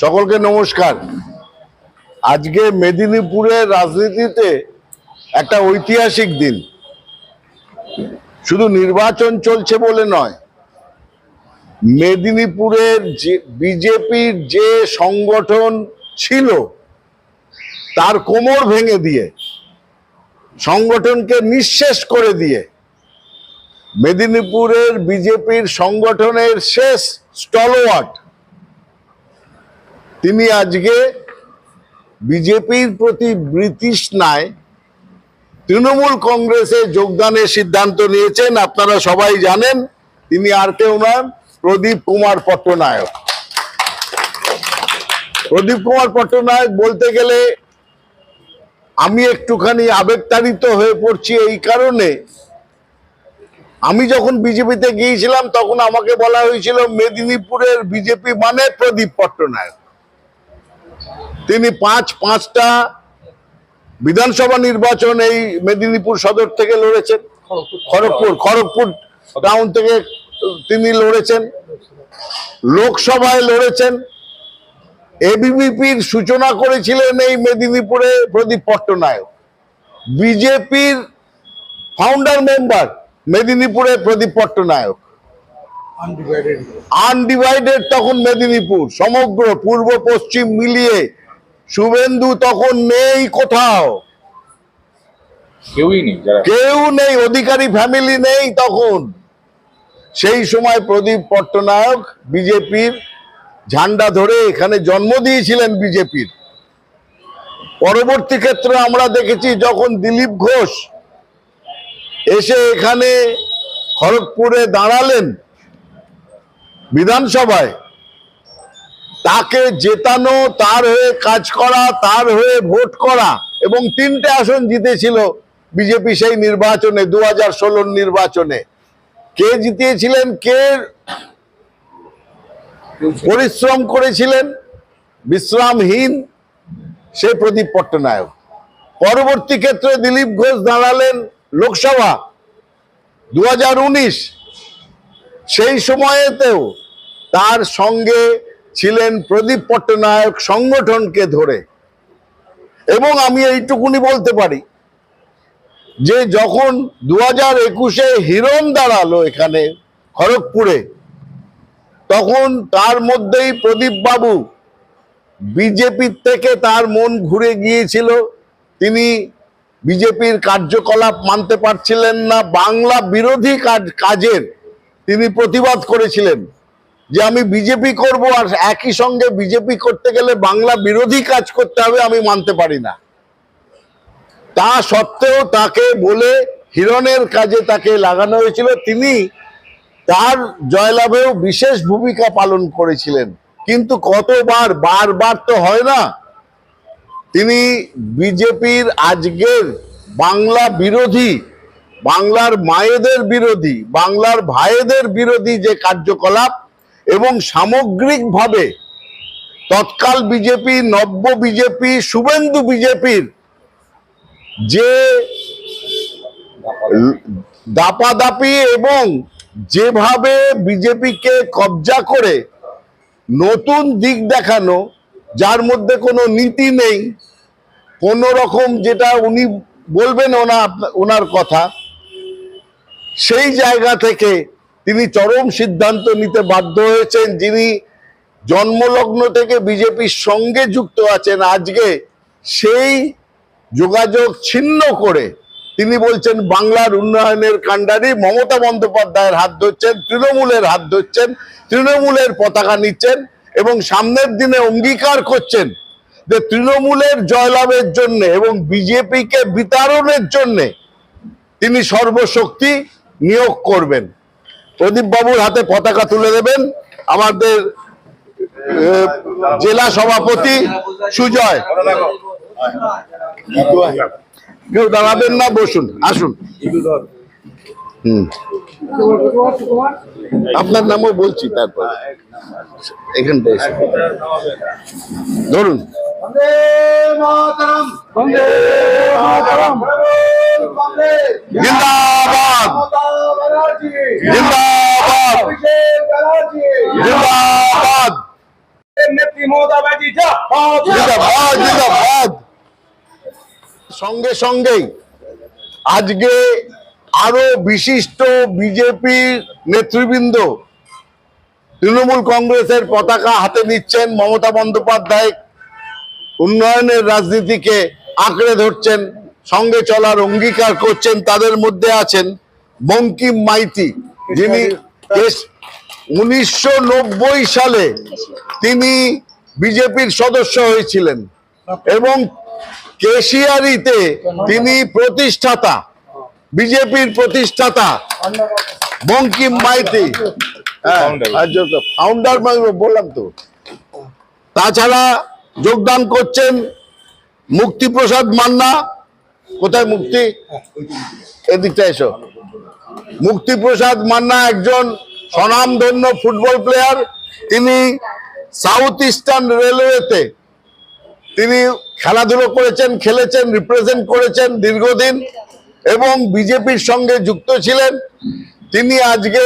সকলকে নমস্কার। আজকে মেদিনীপুরের রাজনীতিতে একটা ঐতিহাসিক দিন। শুধু নির্বাচন চলছে বলে নয়, মেদিনীপুরের যে বিজেপির যে সংগঠন ছিল, তার কোমর ভেঙে দিয়ে, সংগঠনকে নিঃশেষ করে দিয়ে, মেদিনীপুরের বিজেপির সংগঠনের শেষ স্টলওয়ার্ড তিনি আজকে বিজেপির প্রতি বৃতৃষ্ণায় তৃণমূল কংগ্রেসে যোগদানের সিদ্ধান্ত নিয়েছেন, আপনারা সবাই জানেন, তিনি আর কেউ নন, প্রদীপ কুমার পট্টনায়ক। প্রদীপ কুমার পট্টনায়ক বলতে গেলে, আমি একটুখানি আবেগতাড়িত হয়ে পড়ছি এই কারণে। আমি যখন বিজেপিতে গিয়েছিলাম, তখন আমাকে বলা হয়েছিল, মেদিনীপুরের বিজেপি মানে প্রদীপ পট্টনায়ক। তিনি পাঁচ পাঁচটা বিধানসভা নির্বাচন এই মেদিনীপুর সদর থেকে লড়েছেন। খড়গপুর। খড়গপুর টাউন থেকে তিনি লড়েছেন। লোকসভায় লড়েছেন। এবিভিপির সূচনা করেছিলেন এই মেদিনীপুরে প্রদীপ পট্টনায়ক। বিজেপির ফাউন্ডার মেম্বার মেদিনীপুরে প্রদীপ পট্টনায়ক। আনডিভাইডেড তখন মেদিনীপুর সমগ্র পূর্ব পশ্চিম মিলিয়ে শুভেন্দু তখন নেই কোথাও। কেউই নেই কেউ নেই অধিকারী ফ্যামিলি নেই তখন। সেই সময় প্রদীপ পট্টনায়ক বিজেপির ঝান্ডা ধরে এখানে জন্ম দিয়েছিলেন বিজেপির। পরবর্তী ক্ষেত্রে আমরা দেখেছি যখন দিলীপ ঘোষ এসে এখানে খড়গপুরে দাঁড়ালেন বিধানসভায় তাকে জেতানো, তার হয়ে কাজ করা, তার হয়ে ভোট করা এবং তিনটে আসন জিতেছিল বিজেপি সেই নির্বাচনে দু হাজার নির্বাচনে। কে জিতিয়েছিলেন? কে পরিশ্রম করেছিলেন? বিশ্রামহীন সে প্রদীপ পট্টনায়ক। পরবর্তী ক্ষেত্রে দিলীপ ঘোষ দাঁড়ালেন লোকসভা দু হাজার উনিশ। সেই সময়েতেও তার সঙ্গে ছিলেন প্রদীপ পট্টনায়ক সংগঠনকে ধরে। এবং আমি এইটুকুনি বলতে পারি যে যখন দু হাজার একুশে হিরণ দাঁড়াল এখানে খড়গপুরে, তখন তার মধ্যেই প্রদীপ বাবু বিজেপির থেকে তার মন ঘুরে গিয়েছিল। তিনি বিজেপির কার্যকলাপ মানতে পারছিলেন না, বাংলা বিরোধী কাজ কাজের তিনি প্রতিবাদ করেছিলেন। যে আমি বিজেপি করব আর একই সঙ্গে বিজেপি করতে গেলে বাংলা বিরোধী কাজ করতে হবে, আমি মানতে পারি না। তা সত্ত্বেও তাকে বলে হিরণের কাজে তাকে লাগানো হয়েছিল। তিনি তার জয়লাভেও বিশেষ ভূমিকা পালন করেছিলেন। কিন্তু কতবার, বারবার তো হয় না। তিনি বিজেপির আজকের বাংলা বিরোধী, বাংলার মায়েদের বিরোধী, বাংলার ভাইদের বিরোধী যে কার্যকলাপ এবং সামগ্রিকভাবে তৎকাল বিজেপি, নব্য বিজেপি, শুভেন্দু বিজেপির যে দাপাদাপি এবং যেভাবে বিজেপিকে কবজা করে নতুন দিক দেখানো, যার মধ্যে কোনো নীতি নেই, কোন রকম যেটা উনি বলবেন ওনা ওনার কথা, সেই জায়গা থেকে তিনি চরম সিদ্ধান্ত নিতে বাধ্য হয়েছেন। যিনি জন্মলগ্ন থেকে বিজেপির সঙ্গে যুক্ত আছেন, আজকে সেই যোগাযোগ ছিন্ন করে তিনি বলছেন, বাংলার উন্নয়নের কাণ্ডারি মমতা বন্দ্যোপাধ্যায়ের হাত ধরছেন, তৃণমূলের হাত ধরছেন, তৃণমূলের পতাকা নিচ্ছেন এবং সামনের দিনে অঙ্গীকার করছেন যে তৃণমূলের জয়লাভের জন্য এবং বিজেপিকে বিতাড়নের জন্যে তিনি সর্বশক্তি নিয়োগ করবেন। প্রদীপ বাবুর হাতে পতাকা তুলে দেবেন আমাদের জেলা সভাপতি সুজয়। কেউ দাঁড়াবেন না বসুন আসুন। আপনার নামও বলছি তারপর। এখানটা ধরুন। সঙ্গে সঙ্গে আজকে আরও বিশিষ্ট বিজেপি নেতৃবৃন্দ তৃণমূল কংগ্রেসের পতাকা হাতে নিচ্ছেন মমতা বন্দ্যোপাধ্যায়। উন্নয়নের রাজনীতিকে আঁকড়ে ধরছেন, সঙ্গে চলার অঙ্গীকার করছেন, তাদের মধ্যে আছেন বঙ্কিম মাইতি, যিনি উনিশশো সালে তিনি বিজেপির সদস্য হয়েছিলেন এবং কেশিয়ারিতে তিনি প্রতিষ্ঠাতা। বিজেপির প্রতিষ্ঠাতা বঙ্কিম মাইতি। ফাউন্ডার বললাম তো। তাছাড়া যোগদান করছেন মুক্তিপ্রসাদ মান্না। কোথায় মুক্তি? এদিকটা এসো। মুক্তিপ্রসাদ মান্না একজন স্বনামধন্য ফুটবল প্লেয়ার তিনি সাউথ ইস্টার্ন রেলওয়েতে তিনি খেলাধুলো করেছেন, খেলেছেন রিপ্রেজেন্ট করেছেন দীর্ঘদিন। এবং বিজেপির সঙ্গে যুক্ত ছিলেন। তিনি আজকে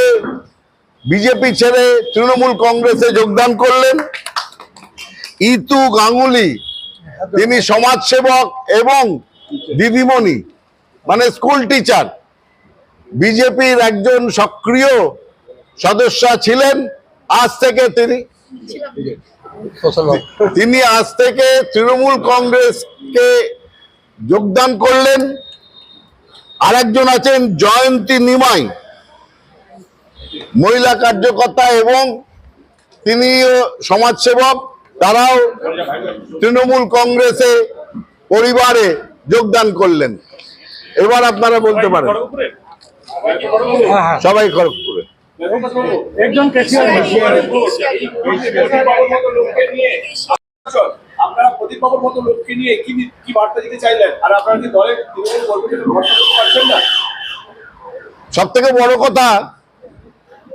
বিজেপি ছেড়ে তৃণমূল কংগ্রেসে যোগদান করলেন। ইতু গাঙ্গুলি, তিনি সমাজসেবক এবং দিদিমণি মানে স্কুল টিচার। বিজেপির একজন সক্রিয় সদস্য ছিলেন আজ থেকে তিনি। তিনি আজ থেকে তৃণমূল কংগ্রেসকে যোগদান করলেন। আরেকজন আছেন জয়ন্তী নিমাই। মহিলা কার্যকর্তা এবং তিনি সমাজসেবক তারাও তৃণমূল কংগ্রেসে পরিবারে যোগদান করলেন। এবার আপনারা বলতে পারেন। সবাই খড়গপুরে। একজন আপনারা প্রদীপবাবুর মতো লোককে নিয়ে কি কি বার্তা দিতে চাইলেন? আর আপনারা কি দলের তৃণমূল কর্মীদের ভরসা করতে পারছেন না? সব থেকে বড় কথা,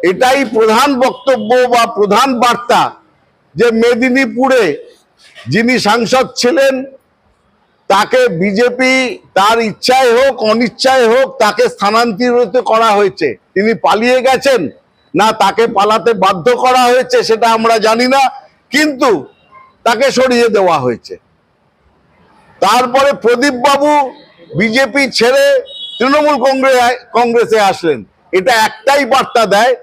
এটাই প্রধান বক্তব্য বা প্রধান বার্তা যে মেদিনীপুরে যিনি সাংসদ ছিলেন, তাকে বিজেপি তার ইচ্ছায় হোক, অনিচ্ছায় হোক, তাকে স্থানান্তরিত করা হয়েছে। তিনি পালিয়ে গেছেন, না তাকে পালাতে বাধ্য করা হয়েছে সেটা আমরা জানি না। কিন্তু তাকে সরিয়ে দেওয়া হয়েছে। তারপরে প্রদীপ বাবু বিজেপি ছেড়ে তৃণমূল কংগ্রেস কংগ্রেসে আসলেন। এটা একটাই বার্তা দেয়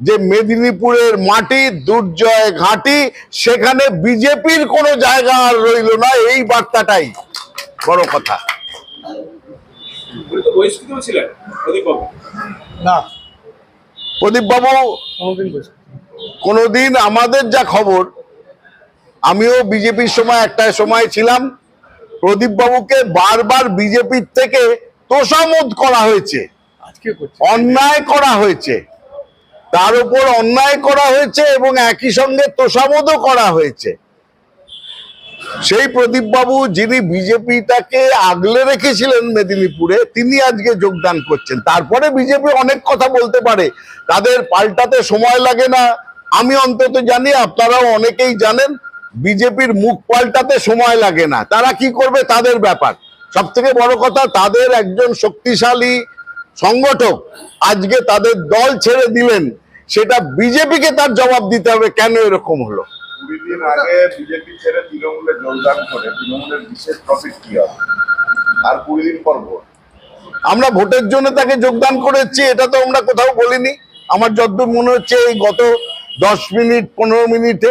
যে মেদিনীপুরের মাটি দুর্জয় ঘাটি সেখানে বিজেপির কোনো জায়গা আর রইল না এই বার্তাটাই। বড় কথা। উনি তো বহিষ্কৃত ছিলেন প্রদীপবাবু। না। প্রদীপ বাবু কোনোদিন আমাদের যা খবর আমিও বিজেপির সময় একটা সময় ছিলাম। প্রদীপ বাবুকে বারবার বিজেপির থেকে তোষামোদ করা হয়েছে। অন্যায় করা হয়েছে। তার উপর অন্যায় করা হয়েছে এবং একই সঙ্গে তোষামোদও করা হয়েছে। সেই প্রদীপ বাবু যিনি বিজেপিটাকে আগলে রেখেছিলেন মেদিনীপুরে তিনি আজকে যোগদান করছেন। তারপরে বিজেপি অনেক কথা বলতে পারে। তাদের পাল্টাতে সময় লাগে না। আমি অন্তত জানি আপনারাও অনেকেই জানেন বিজেপির মুখ পাল্টাতে সময় লাগে না। তারা কি করবে তাদের ব্যাপার। সব থেকে বড় কথা তাদের একজন শক্তিশালী সংগঠক আজকে তাদের দল ছেড়ে দিলেন সেটা বিজেপিকে তার জবাব দিতে হবে কেন এরকম হলো? কুড়ি দিন আগে বিজেপি ছেড়ে তৃণমূলে যোগদান করে তৃণমূলের বিশেষ প্রফিট কি হবে? আর কুড়ি দিন পর আমরা ভোটের জন্য তাকে যোগদান করেছি এটা তো আমরা কোথাও বলিনি। আমার যতদূর মনে হচ্ছে এই গত দশ মিনিট পনেরো মিনিটে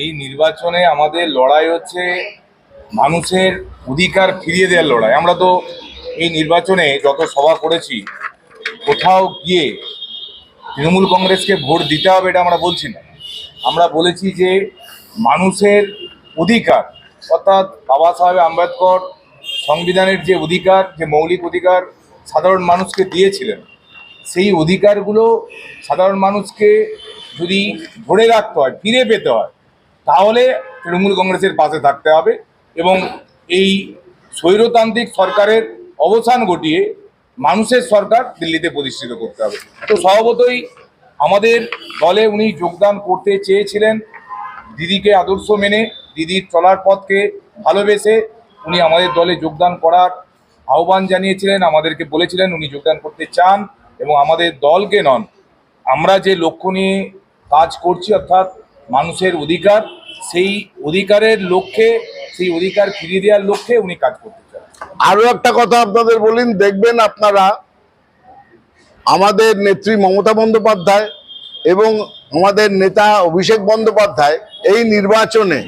এই নির্বাচনে আমাদের লড়াই হচ্ছে মানুষের অধিকার ফিরিয়ে দেওয়ার লড়াই। আমরা তো এই নির্বাচনে যত সভা করেছি, কোথাও গিয়ে তৃণমূল কংগ্রেসকে ভোট দিতে হবে এটা আমরা বলছি না। আমরা বলেছি যে মানুষের অধিকার, অর্থাৎ বাবা সাহেব আম্বেদকর সংবিধানের যে অধিকার, যে মৌলিক অধিকার সাধারণ মানুষকে দিয়েছিলেন, সেই অধিকারগুলো সাধারণ মানুষকে যদি ধরে রাখতে হয়, ফিরে পেতে হয় তাহলে তৃণমূল কংগ্রেসের পাশে থাকতে হবে এবং এই স্বৈরতান্ত্রিক সরকারের অবসান ঘটিয়ে মানুষের সরকার দিল্লিতে প্রতিষ্ঠিত করতে হবে। তো স্বভাবতই আমাদের দলে উনি যোগদান করতে চেয়েছিলেন, দিদিকে আদর্শ মেনে দিদির চলার পথকে ভালোবেসে উনি আমাদের দলে যোগদান করার আহ্বান জানিয়েছিলেন, আমাদেরকে বলেছিলেন উনি যোগদান করতে চান এবং আমাদের দলকে নন। আমরা যে লক্ষ্য নিয়ে কাজ করছি অর্থাৎ মানুষের অধিকার সেই অধিকারের লক্ষ্যে, সেই অধিকার ফিরিয়ে দেওয়ার লক্ষ্যে উনি কাজ করতে চান। আরও একটা কথা আপনাদের বলিন, দেখবেন আপনারা আমাদের নেত্রী মমতা বন্দ্যোপাধ্যায় এবং আমাদের নেতা অভিষেক বন্দ্যোপাধ্যায় এই নির্বাচনে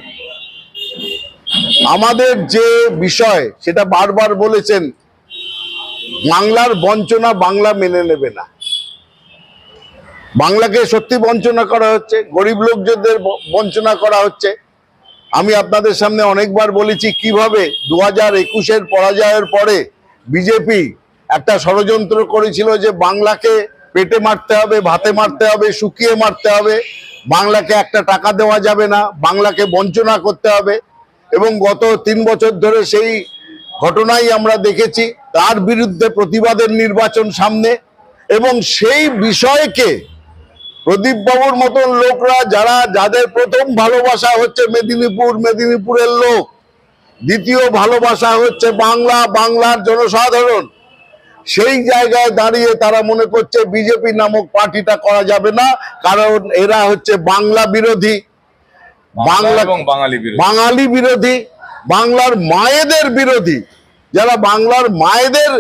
আমাদের যে বিষয়, সেটা বারবার বলেছেন, বাংলার বঞ্চনা বাংলা মেনে নেবে না। বাংলাকে সত্যি বঞ্চনা করা হচ্ছে, গরিব লোকজনদের বঞ্চনা করা হচ্ছে। আমি আপনাদের সামনে অনেকবার বলেছি কীভাবে দু হাজার একুশের পরাজয়ের পরে বিজেপি একটা ষড়যন্ত্র করেছিল যে বাংলাকে পেটে মারতে হবে, ভাতে মারতে হবে, শুকিয়ে মারতে হবে। বাংলাকে একটা টাকা দেওয়া যাবে না, বাংলাকে বঞ্চনা করতে হবে। এবং গত তিন বছর ধরে সেই ঘটনাই আমরা দেখেছি, তার বিরুদ্ধে প্রতিবাদের নির্বাচন সামনে। এবং সেই বিষয়কে প্রদীপ বাবুর মতন লোকরা যারা যাদের প্রথম ভালোবাসা হচ্ছে মেদিনীপুর মেদিনীপুরের লোক দ্বিতীয় ভালোবাসা হচ্ছে বাংলা বাংলার জনসাধারণ। সেই জায়গায় দাঁড়িয়ে তারা মনে করছে বিজেপি নামক পার্টিটা করা যাবে না কারণ এরা হচ্ছে বাংলা বিরোধী। বাংলা বাংলা এবং বাঙালি বাঙালি বিরোধী বাংলার মায়েদের বিরোধী। যারা বাংলার মায়েদের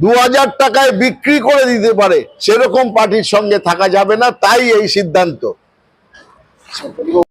দু হাজার টাকায় বিক্রি করে দিতে পারে, সেরকম পার্টির সঙ্গে থাকা যাবে না, তাই এই সিদ্ধান্ত।